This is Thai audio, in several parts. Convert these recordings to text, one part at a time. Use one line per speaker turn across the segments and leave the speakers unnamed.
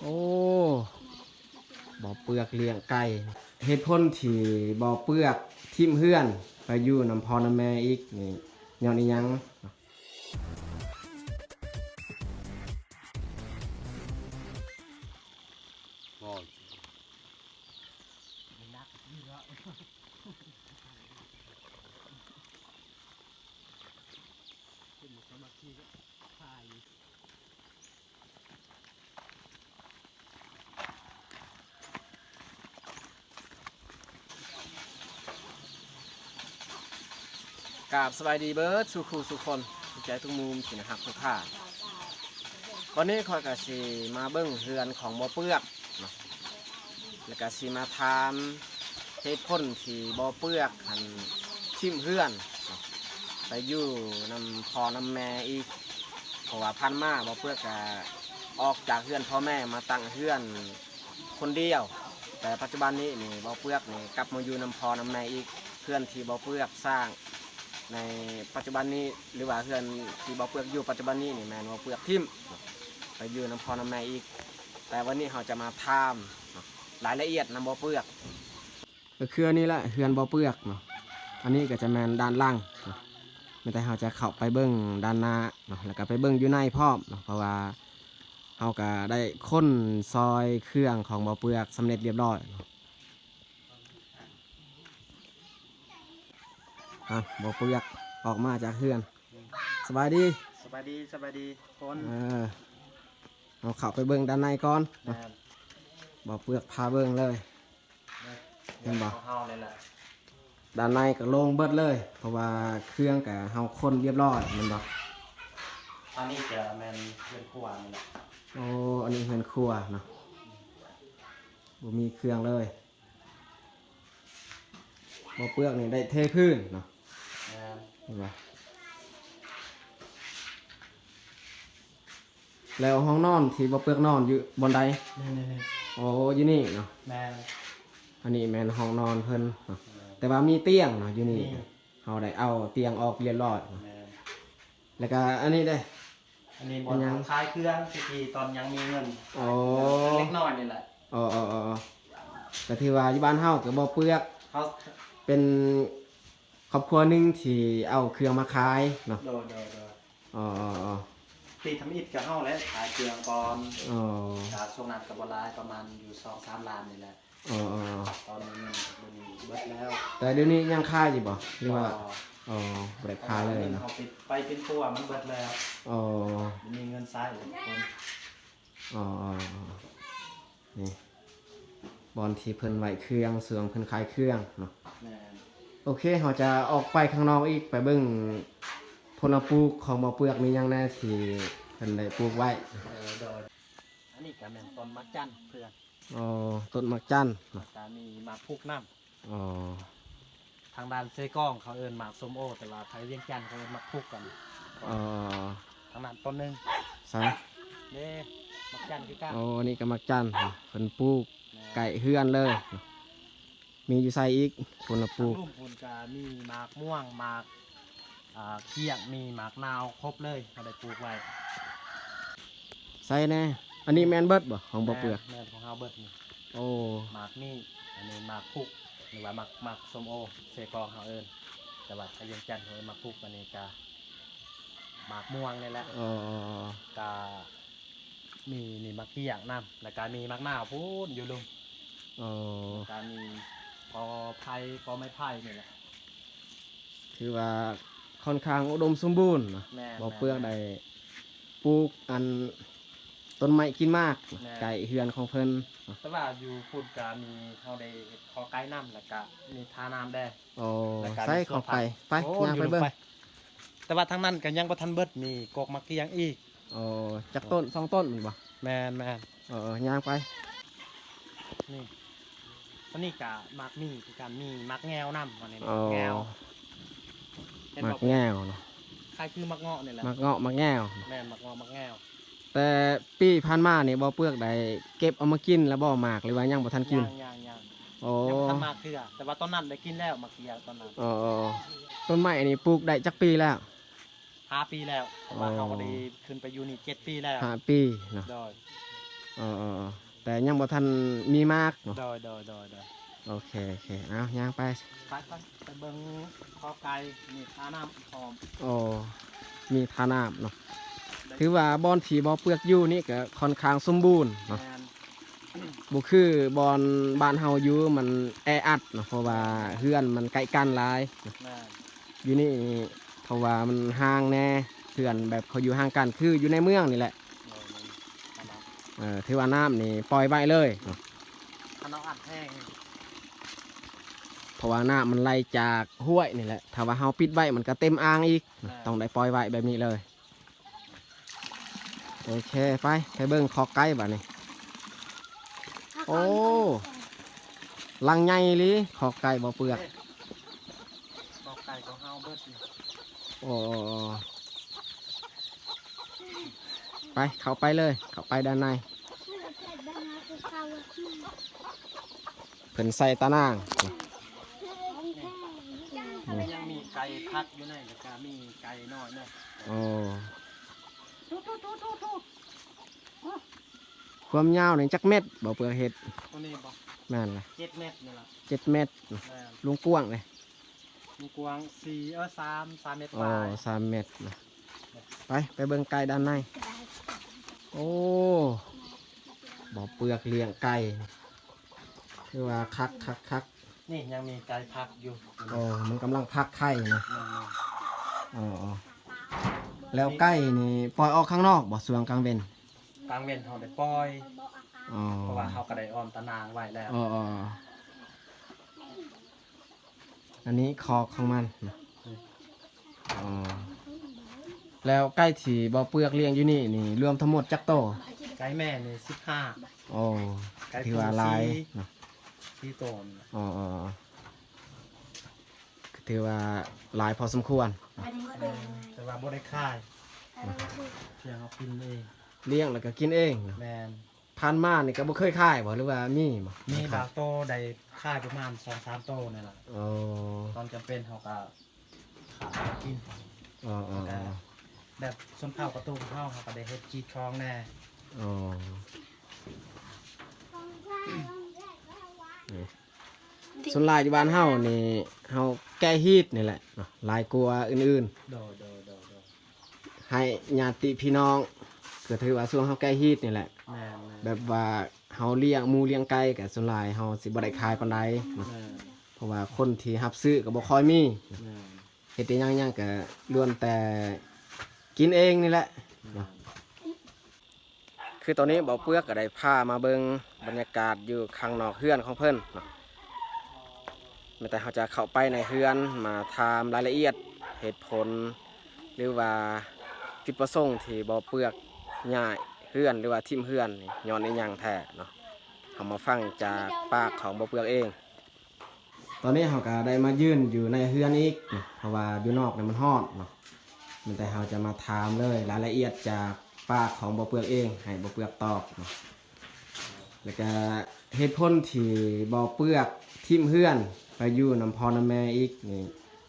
โอ้บ่อเปลือกเลี้ยงไก่เหตุผลที่บ่อเปลือกทิมเฮือน ไปอยู่น้ำพอน้ำแม่อีกนี่ย้อนอีหยัง กราบสบายดีเบิร์ดสุขูสุคนทุกใจทุกมุมสินะครับทุกท่าวันนี้คอยกะสีมาเบิ้งเฮือนของบ่อเปลือกเนาะแล้วก็สีมาทามเหตุผลที่บ่อเปลือกหันชิมเฮือนเนาะไปอยู่นำพอนำแม่อีกเพราะว่าพันมาบ่อเปลือกกะออกจากเฮือนพ่อแม่มาตั้งเฮือนคนเดียว แต่ปัจจุบันนี้นี่บ่อเปลือกนี่กลับมาอยู่นำพอนำแม่อีกเพื่อนที่บ่อเปลือกสร้าง ในปัจจุบันนี้หรือว่าเพื่อนที่บ่อเปลือกอยู่ปัจจุบันนี้นี่แมนบ่อเปลือกทิมไปอยู่น้ำพอน้ำแม่อีก แต่วันนี้เราจะมาทามรายละเอียดน้ำบ่อเปลือกก็คืออันนี้แหละเฮือนบ่อเปลือกเนาะอันนี้ก็จะแมนด้านล่างเนาะไม่แต่เราจะเข้าไปเบิ้งด้านหน้าเนาะแล้วก็ไปเบิ้งอยู่ในพร้อมเนาะเพราะว่าเราก็ได้ค้นซอยเครื่องของบ่อเปลือกสำเร็จเรียบร้อยเนาะ อะบ่อเปลือกออกมาจากเฮือนสบายดี
สบายดีสบายดีคน
เออเอาเข้าไปเบิ้งด้านในก่อน
แม่น
บ่เปลือกพาเบิ้งเลย เห็นบ่
ของเฮาเลยแหละ
ด้านในก็โล่งเบิดเลย เพราะว่าเครื่องกับเฮาคนเรียบร้อยแมันบ่
อันนี้จะแมนเพื่อนคู่วานนี่แหละ
โอ้อันนี้เป็นครัวเนาะบ่มีเครื่องเลยบ่เปลือกนี่ได้เทพื้นเนาะ
แม่น
เห็นบ่แล้วห้องนอนที่บ่เปลือกนอนอยู่บนใด
นี่นี่นี่
โอ้อยู่นี่เนาะ
แม่น
อันนี้แม่นห้องนอนเพิ่นเนาะแต่ว่ามีเตียงเนาะอยู่นี่
นี่
เฮาได้เอาเตียงออกเรียบร้อย
แม่น
แล้วก็อันนี้ได้
อันนี้บ
อั
น
นยัง
คลายเครื่องทีทีตอนยังมีเงิน
โอ้
เล็กน้อยนี่แหละ
อ๋ออ๋ออ๋อก็ถือว่าอยู่บ้านเฮาก็บ่เปลือก
เขา
เป็นค รอบครัวหนึงที่เอาเครื่องมาขายเนาะ
โดยโดยโดย
อ๋ออ๋ออ๋อ
ตีทำอิฐกับเฮาแล้วขายเครื่องก่อน
อ๋อ
จากช่วงนั้นกับบรายประมาณอยู่สองสามล้านนี่แหละ
อ๋ออ๋อ
ตอนนี้เงินบุญเบิดแล้ว
แต่เดี๋ยวนี้ยังขายอยู่บ่หรือว่า
ก็
อ๋อบ่ได้ขายเลย
งิน
เนาะ
เขาไปไปเป็นตัวมันเบิดแล้ว
อ๋อ
มีเงินใช้ทุกคน
อ๋ออ๋ออ๋อนี่บอนที่เพิ่นไว้เครื่องเสืองเพิ่นขายเครื่องเนาะ
แม่น
โอเคเราจะออกไปข้างนอกอีกไปเบิ่งผลปลูกของบ่อเปลือกมีหยังแน่ที่เพิ่นได้ปลูกไว้
เออโดยอันนี้ก็แม่นต้นมักจันเพื่อน
อ๋อต้นมักจันเนาะ
ตามีหมากพุกน้
อ๋อำ
ทางด้านเซกล้องเขาเอินหมากส้มโอ แต่ว่าไทยเวียงจันทน์เขาเอินหมากพุกกัน
อ๋อ
ทางนั้นต้นหนึง
ใส่
เด้มักจันคือกัน
โอ้นี่ก็มักจันเนาะเพิ่นปลูกไก่เฮือนเลยเนาะ มีอยู่ใส่อีกผลป
ปลู
ลู
ก
ก
รุ่มพูนกามีหมากม่วงหมากอ่าเขี้ยงมีหมากนาวครบเลยเขาได้ปลูกไว้
ใส่แน่ อันนี้แม่นเบิดบ่ของบ่อเปลือก
แม่นของเฮาเบิดนี่
โอ้
หมากนี่อันนี้หมากพุกหรือว่าหมากหมากส้มโอเซกล้องเขาเอินแต่ว่าไทยเวียงจันทน์เขาเอินหมากพุกอันนี้กาหมากม่วงนี่แหละ
อ๋อ กา
มีนี่มักเกี้ยงน้ำแล้วก็มีมักหน้าวพูดอยู่ลุง
อ๋อ
แล้วก็มีพ อไผ่พอไม้ไผ่นี่แหละ
ถือว่าค่อนข้างอุดมสมบูรณ์เนาะ
แม่น
บ่อเปลือกได้ปลูกอันต้นไม้กินมาก
แม่
ไก่เฮือนของเพิ่นเนาะ
แต่ว่าอยู่พูดกามีเขาได้ขอไก่น้ำแล้วก็มีทาน้ำแดง
โอ้
แล้วก็
ใส่
มี
เข้าไปไป
โอ้
ย่าง
อยู่
ไป
ล
เบิ่ง
แต่ว่าทางนั้นก็ยังบ่ทันเบิดมีกกมักเกี้ยงอีก
โอ้จักต้นสองต้นแม่นบ่
แมนแมน
เออย่างไป
นี่ อันนี้กะมักมีคือการมีมักแงวน้ำวันนี้
อ๋อ
แงวเห็น
มั
บ
ก
อก
แง่วเนาะ
ใครคือมักเงาะนี่แหละ
มักเงาะมักแง่ว
แมนมักเงาะมักแงว
แต่ปีผ่านมานี่บ่เปลือกได้เก็บเอามากินแล้วบ่หมากหรือว่ายังบ่ทันกิน
ย่างย่างย่าง
โอ้
ยังบ่ทันมากคือแต่ว่าตอนนั้นได้กินแล้วมักเกียตอนนั้น
อ๋อต้นไม้อันนี้ปลูกได้จักปีแล้ว
ห้าปีแล้วเพราะว่า
อ๋อ
เขาก็ได้ขึ้นไปอยู่นี่เจ็ดปีแล้ว
ห้าปีเนาะ
โดย
อ๋ออ๋ออ๋อ แต่ยังบ่ทันมีมากเนาะ
โดยโดยโดยโดย
โอเคโอเคเอาย่างไป
ไปไปไปเบิ่งคอไก่นี่ทาน้ำหอม
โอ้มีทาน้ำเนาะถือว่าบอนที่บ่เปลือกอยู่นี่ก็ค่อนข้างสมบูรณ์เนาะ
แมน
บ่คือบอนบ้านเฮาอยู่มันแออัดเนาะเพราะว่าเฮือนมันใกล้กันหลายเนาะ
แมน
อยู่นี่เพราะว่ามันห่างแน่เฮือนแบบเขาอยู่ห่างกันคืออยู่ในเมืองนี่แหละ
โดยมันทาน้
เออถือว่าน้ำนี่ปล่อยไว้เลยเนาะำ
ทาน้ำอัดแห้ง
เพราะว่าน้ำมันไหลจากห้วยนี่แหละ ถ้าว่าเฮาปิดไว้มันก็เต็มอ่างอีกเนาะต้องได้ปล่อยไว้แบบนี้เลย โอเคไปไปเบิ่งคอกไก่บัดนี้โอ้ลังใหญ่ลิคอกไก่บ่เปลือก
คอไก่ของเฮาเบิดนี่
โอ้ ไปเข้าไปเลย เข้าไปด้านในเพิ่นใส่ตานางเนาะ
แล้วยังมีไก่พักอยู่ในแล้วก็มีไก่น้อยเนาะ
โอ้ความยาวนี่จักเม็ดบ่เปลือกเห็ด
ตัวนี้บอก
แม่นล่ะ
เจ็ดเมตรนี่ละ
เจ็ดเม็ด
แม่น
ลุงกว้างเลย
มีกวางสี่เออสามสามเมตร
โอ้
ปลาย
สามเม็ดนะไปไปเบิ่งไก่ด้านใน โอ้บ่เปลือกเลี้ยงไก่คือว่าคักคักคัก
นี่ยังมีไก่พักอยู่
โอ้มันกำลังพักไข่นะ
แม่น
อ๋ออ๋อแล้วไก่นี่ปล่อยออกข้างนอกบ่สวงกลางเบน
ๆกลางเว้นเขาได้ปล่อย
อ๋อ
เพราะว่าเขาก็ได้ออมตะนางไว้แล้ว
อ๋ออ๋ออันนี้คอกของมันนะอ๋อ แล้วไก่ที่บ่เปลือกเลี้ยงอยู่นี่นี่รวมทั้งหมดจักโต
ไก่แม่นี่สิบห้า
โอ้
ไก่
ถือว่าหลาย
ตัวสี
เนาะ
ที่โตน
อ๋ออ๋ออ๋อถือว่าหลายพอสมควร
แต่ว่าบ่ได้ค่ายเพียงเขากินเอง
เลี้ยงแล้วก็กินเอง
แมน
พันมานี่ก็บ่เคยค่ายบ่หรือว่ามีบ่
มีบางโตได้ค่ายประมาณสองสามโตนี่แหละ
อ๋อ
ตอนจำเป็นเขาก็ขาดกิน
อ๋ออ๋ออ๋อ
แบบส้นเผากระตุ้งเข้าเขาก็ได้เฮ็ดจีคองแน่
อ๋อส่วนหลายอยู่บ้านเฮานี่เฮาแก้ฮีตนี่แหละเนาะหลายกลัวาอื่น
โดยโดยโดยโดย
ๆ ให้ญาติพี่น้องก็ถือว่าส่วนเฮาแก้ฮีตนี่แหละ
แม่นแม่น
แบบว่าเฮาเลี้ยงหมูเลี้ยงไก่ก็ส่วนหลายเฮาสิบ่ได้ขายปานใดเนาะ
แม่น
เพราะว่าคนที่รับซื้อก็บ่ค่อยมี
แม่น
เฮ็ดได้หยังๆก็ล้วนแต่ กินเองนี่แหละ คือตอนนี้เบาเปลือกก็ได้พามาเบิงบรรยากาศอยู่ข้างนอกเฮือนของเพิ่นเนาะไม่แต่เขาจะเข้าไปในเฮือนมาถามรายละเอียดเหตุผล หรือว่าจุดประสงค์ที่เบาเปลือกย้ายเฮือนหรือว่าทิมเฮือนนี่ย้อนในยังแท้เนาะเขามาฟังจากปากของเบาเปลือกเอง ตอนนี้เขาก็ได้มายืนอยู่ในเฮือนอีกเนาะเพราะว่าอยู่นอกเนี่ยมันฮอดเนาะ มันแต่เราจะมาถามเลยรายละเอียดจากปากของบ่เปลือกเองให้บ่เปลือกตอบเนาะแล้วก็เหตุผลที่บ่เปลือกทิมเฮือนไปอยู่นำพอนํแม่อีกนี่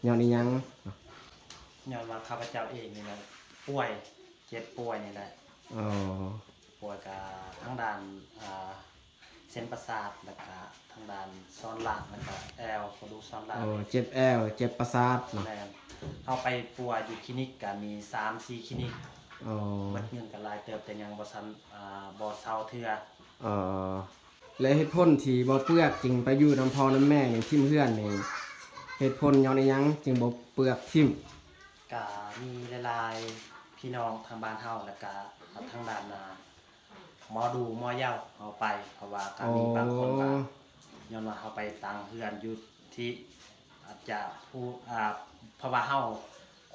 ย้อนอีหยังเนาะ
ย้อนว่าข้าพเจ้าเองนี่แหละป่วยเจ็บป่วยนี่แหละ
อ๋อ
ป่วยกับทั้งด้านอ่าเส้นประสาทแล้วก็ทั้งด้านซ้อนหลังแล้วก็แอลกระดูกซ้อนหลัง
โอ้เจ็บแอวเจ็บประสาทเนาะ
แม่นเข้าไปป่วยอยู่คลินิกก็มี3 4คลินิก
อ๋อ
เบิดเงินกันหลายเติบแต่ยังบ่ทันอ่าบ่เซาเทื่อ
อ๋อและเหตุผลที่บ่เปลือกจึงไปอยู่นำพอนํแม่นี่ทิมเฮือนนี่เหตุผลย้อนอีหยังจึงบ่เปลือกทิม
ก็มีหลายๆพี่น้องทางบ้านเฮาแล้วก็ทางด้านนา หมอดูหมอเหย้าเอาไปเพราะว่าก็
อ๋อ
มีบางคนก็ย้อนว่าเขาไปตังเฮือนอยู่ที่อาจจะผู้อ่าเพราะว่าเฮา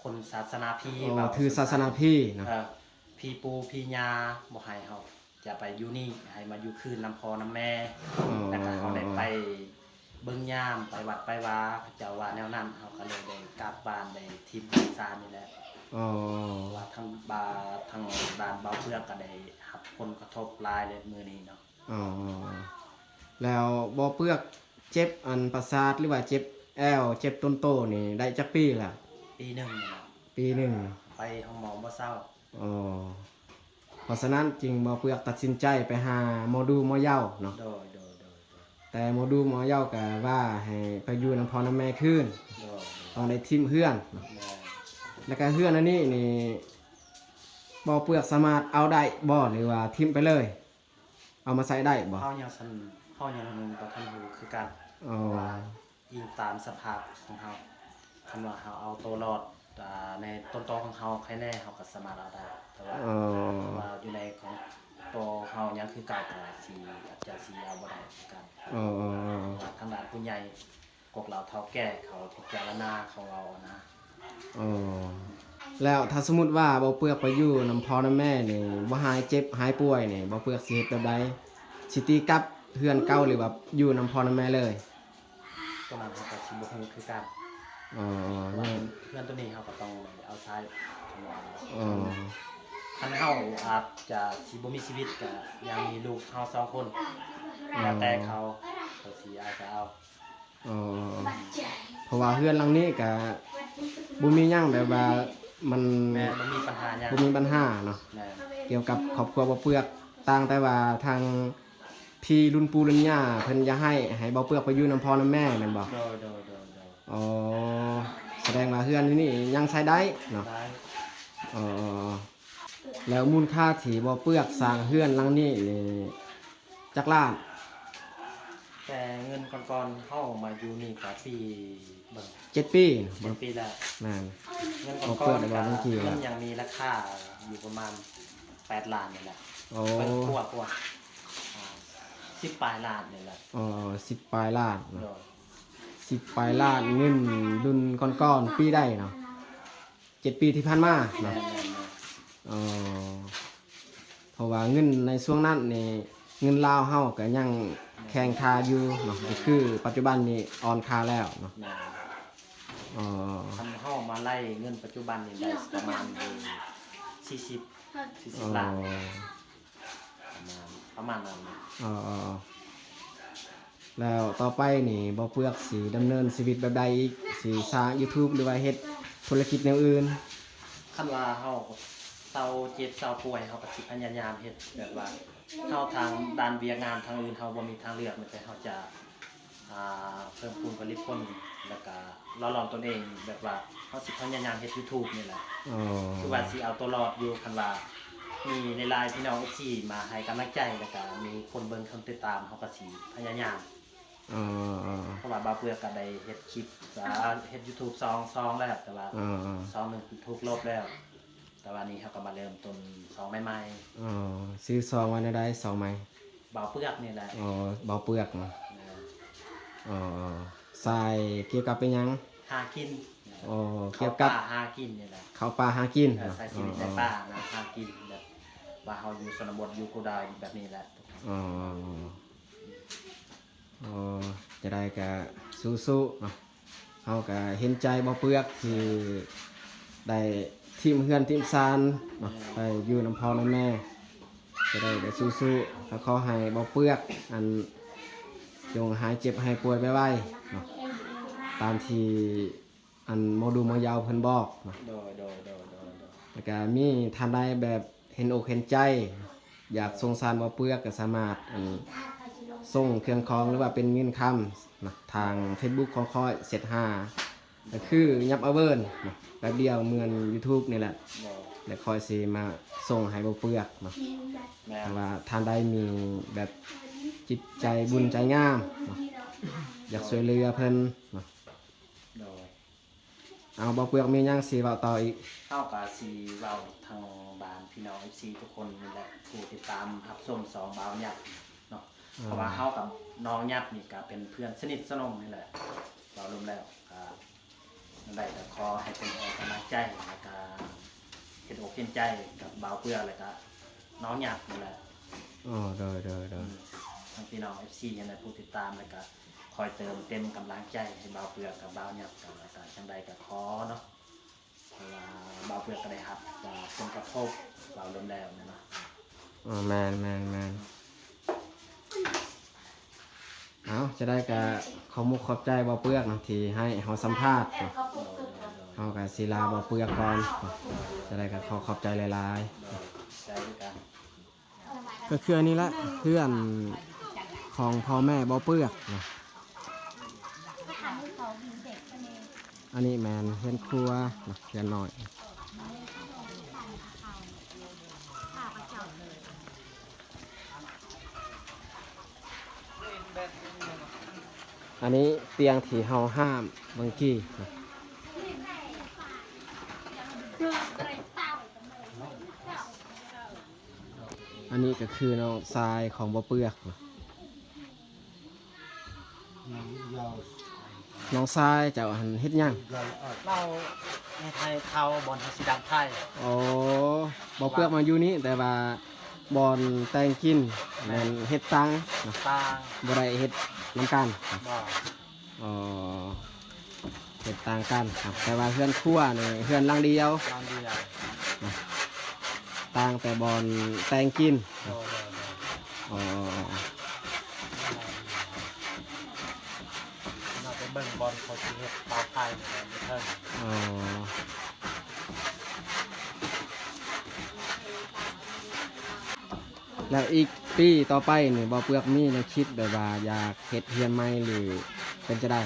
คนศาสนาพี
อ๋อ
เว้า
ถือศาสนาพี่เนาะ
เออพี่ปูพี่ยาบ่ให้เฮาจะไปอยู่นี่ให้มาอยู่คืนน้ำพอน้ำแม่
อ๋อ
แล้วก็เขาได้ไปเบิ่งยามไปวัดไปวาเจ้าว่าแนวนั้นเขาก็เลยได้กลับบ้านได้ทิมซานนี่แหละ
อ๋อ
ว่าทั้งบาทั้งบ้านเบาเพื่อกก็ได้รับผลกระทบหลายเลยมือนี้เนาะ
อ๋อ แล้วบ่เปลือกเจ็บอันประสาทหรือว่าเจ็บแอวเจ็บต้นโตนี่ได้จักปีละ
ปีหนึ่งนี่แหละ
ปีหนึ่ง
ไปห้องหมอบ่เศร้า
อ๋อ เพราะฉะนั้นจึงบ่เปลือกตัดสินใจไปหาหมอดูหมอเหย้าเนาะ
โดยโดยโดย
แต่หมอดูหมอเหย้าก็ว่าให้ไปอยู่นำพ่อนำแม่คืน
โดย
ต้องได้ทิมเฮือนเนาะ
แม่
แล้วก็เฮือนอันนี้นี่บ่เปลือกสามารถเอาได้บ่หรือว่าทิมไปเลย เอามาใส่ได้บ่
เฮายังสันเฮายังบ่ทันรู้คือกัน
อ๋อ
อิงตามสภาพของเฮาคันว่าเฮาเอาตัวรอดอ่าในต้นตอของเฮาใครแน่เฮาก็สามารถเอาได้แต่ว่า
อ๋อ
ว่าอยู่ในของตัวเฮายังคือเก่าแต่ว่าสิอาจจะสิเอาบ่ได้คือกัน
อ๋ออ๋ออ๋อ
ว่าทางด้านผู้ใหญ่กกเหล่าเฒ่าแก่เขาพิจารณาเขาเอานะ
อ๋อแล้วถ้าสมมุติว่าบ่เปลือกไปอยู่นำพ่อนำแม่นี่บ่หายเจ็บหายป่วยนี่บ่เปลือกสิเฮ็ดแบบใดสิตีกลับเฮือนเก่าหรือว่าอยู่นำพ่อนำแม่เลย
ตรงนั้นเฮาก็สิบ่ฮู้คือกัน
อ๋อ
ว่า
นี่
เพื่อนตัวนี้เฮาก็ต้องเอาใช้ทำงาน
อ๋อ
คันเฮาอาจจะสิบ่มีชีวิตก็ยังมีลูกเฮาสองคนแล้วแต่เขาเขาสิอาจจะเอา
อ๋อเพราะว่าเฮือนหลังนี้ก็ บ่มีหยังแบบว่ามัน
แม่บ่มีปัญหาหยัง
บ่มีปัญหาเนาะ
แม่
เกี่ยวกับครอบครัวบ่เปลือกต่างแต่ว่าทางพี่รุ่นปู่รุ่นย่าเพิ่นอยากให้ให้บ่เปลือกไปอยู่นำพ่อนำแม่แม่นบ่
โดยโดยโดยโดย
อ๋อแสดงว่าเฮือนที่นี่ยังใช้ได้เนาะ
ได้
อ๋อแล้วมูลค่าที่บ่เปลือกสร้างเฮือนหลังนี้นี่จักล้าน
แต่เงินก่อนๆเฮามาอยู่นี่ก็ปีเบิ่ง
7ปีเนาะ
เจ็ดปีแล้ว
แม่น
เงิน
เอา
ก่
เปิ
อ
ด
น
ได้
ๆ
บ่บางที
ก็
อะ
มันยังมีราคาอยู่ประมาณ8ล้านนี่แหละ
โอ้
เพิ่นกว่ากว่าอ่า10ปลายล้านนี่แหละ
อ๋อ10ปลายล้านเนาะ
โดย
10ปลายล้านเงินรุ่นก่อนๆปีได้เนาะ7ปีที่ผ่านมา
แม่
เนาะ
แม่แม่
อ๋อเพราะว่าเงินในช่วงนั้นนี่เงินลาวเฮาก็ยัง แข่งคาอยู่เนาะก็คือ ปัจจุบันนี้ออนคาแล้วเนาะ
แม่
อ๋อ
ทำเฮามาไล่เงินปัจจุบันนี่ได้ประมาณอยู่40
อ๋อ
40ล้านประมาณประมาณนั้นนะ
อ๋ออ๋อแล้วต่อไปนี่บ่เปลือกสิดำเนินชีวิตแบบใดอีกสิสร้าง YouTube หรือว่าเฮ็ดธุรกิจแนวอื่น
คันว่าเฮาเศร้าเจ็บเศร้าป่วยเฮาก็สิพยายามเฮ็ดแบบว่า เฮาทางด้านเวียกงานทางอื่นเฮาบ่มีทางเลือกมันแต่เฮาจะอ่าเพิ่มพูนผลิตผลแล้วก็เราลองตนเองแบบว่าเฮาสิพยายามเฮ็ด YouTube นี่แหละ
อ๋อ
คือว่าสิเอาตัวรอดอยู่คันว่ามีในไลน์พี่น้อง FC มาให้กำลังใจแล้วก็มีคนเบิ่งคนติดตามเฮาก็สิพยายาม
อ๋ออ๋อ
เพราะว่าบาเปลือกก็ได้เฮ็ดคลิปอ่าเฮ็ด YouTube ซองซองแล้วแต่ว่า
อ๋อ
ซองหนึงถูกลบแล้ว แต่ว่านี้เฮาก็มาเริ่มต้นซองใหม่
อ๋อซื้อซองไว้ในได้ซองไหม
ๆบาเปลือกนี่แหละ
อ๋อบ่เปลือกเนาะ
นะ
อ๋อใส่เกี่ยวกับเป็นหยัง
หากิน
อ๋อ
เข้า
เกี่ยวกับ
ป่าหากินนี่แหละ
เขาปลาหากิน
เออใช้ชีวิตในป่านะหากินแบบว่าเฮาอยู่ชนบทอยู่กูดาวแบบนี้แหละ
อ๋ออ๋อจะได้ก็สู้ๆเนาะเฮาก็เห็นใจบ่เปลือกที่ได้ ทีมเฮือนทีมซานเนาะไปอยู่น้ำพ่อน้ำแม่จะได้ได้สู้ๆแล้วขอให้บ่เปลือกอันจงหายเจ็บหายป่วยไวๆเนาะตามที่อันหมอดูหมอยาวเพิ่นบอกเนาะ
โดยโดยโดยโดยโดย
แล้วก็มีท่านใดแบบเห็นอกเห็นใจ อยากสงสารบ่เปลือกก็สามารถอันส่งเครื่องของหรือว่าเป็นเงินคำนะทาง Facebook ของคอยเสร็จห้า ก็คือยับเอาเวิร์นแป๊บเดียวเหมือน YouTube นี่แหละ
โดย
แล้วคอยสิมาส่งให้บ่เปลือกเนาะ
แม่
แต่ว่าท่านใดมีแบบจิตใจบุญใจงามเนาะอยากช่วยเหลือเพิ่นเนาะเอาบ่เปลือกมีหยังสิเว้าต่ออีก
เข้ากับซีเว้าทางบ้านพี่น้อง FC ทุกคนนี่แหละผู้ติดตามรับชมสองเบาวยักษ์เนาะเพราะว่าเฮากับน้องยับนี่ก็เป็นเพื่อนสนิทสนมนี่แหละเรารวมแล้วก็นั่น ได้แต่ขอให้เป็นแรงกำลังใจแล้วก็เห็นอกเห็นใจกับบ่าวเพื่อแล้วก็น้องยับนี่แหละ
อ๋อเด้อเด้อเด้อ
ทั้งพี่น้อง FC ยังได้ผู้ติดตามแล้วก็คอยเติมเต็มกำลังใจให้บ่าวเพื่อกับบ่าวยับกันแล้วก็จังใดก็ขอเนาะเพราะว่าบ่าวเพื่อก็ได้รับว่าผลกระทบเรารวมแล้วเนี่ยเนาะ
อ๋อแม่นแม่นแม่น เอาจะได้ก็ขอมุกขอบใจบ่เปลือกเนาะที่ให้เฮาสัมภาษณ์เนาะเฮาก็ศิลาบ่เปลือกก่อนเนาะจะได้ก็ขอขอบใจหลายๆ
โดยใจด้วยกัน
ก็คืออันนี้ละเพื่อนของพ่อแม่บ่เปลือก
เขามีเด็กกันเอง
อันนี้แมนเพื่อนครัวนะเพื่อนน้อย
ข้าพเจ้าเลย
อันนี้เตียงที่เฮาห้ามเมื่อกี้นะ
คืออะไรเต้า
อันนี้ก็คือน้องทรายของบ่เปื้อกนะน้องทรายเจ้าหันเฮ็ดหยัง
เราในไทยเทาบอลสีดำไทย
โอ้บ่เปื้อกมาอยู่นี่แต่ว่าบอนแต่งกินแม่นเฮ็ดตังนะ
ตาง
บ่ได้เฮ็ด น้ำกันนะ
บ่อ
อ๋อเฮ็ดต่างกันครับแต่ว่าเพื่อนครัวนี่เพื่อนหลังเดียว
ลางเดียว
ต่างแต่บอนแต่งกิน
โดยโดยโดย
อ๋อ
เราไปเบิ่งบอลเขาสิเฮ็ดเตาไฟนี่แหละเพิ่น
อ๋อแล้วอีก ปีต่อไปนี่บ่เปลือกมีแนวคิดแบบว่าอยากเฮ็ดเฮียนใหม่หรือเป็นจะได้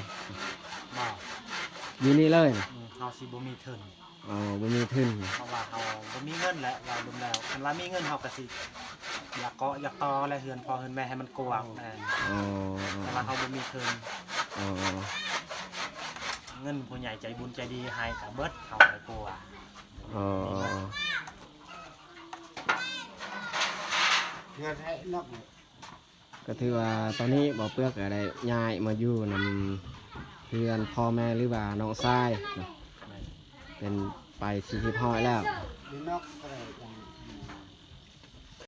บ่
อยู่นี่เลยนะ
อืมเฮาสิบ่มีทุน
อ๋อบ่มีทุน
เพราะว่าเฮาบ่มีเงินแหละเราลืมแล้วคันว่ามีเงินเฮาก็สิอยากเกาะอยากต่อและเฮือนพอเฮือนแม่ให้มันกว้างแม่น
อ๋อ
แต่ว่าเฮาบ่มีทุน
อ๋อ
เงินผู้ใหญ่ใจบุญใจดีให้ก็เบิดเฮาไปกลัว
อ๋อ
เงินให้นอก
ก็ถือว่าตอนนี้บ่เปลือกอะไรย้ายมาอยู่นำเพื่อนพ่อแม่หรือว่าน้องชายเนาะเป็นไปสี่สิบห้อยแล้ว
หรือนอกอะไรอย่าง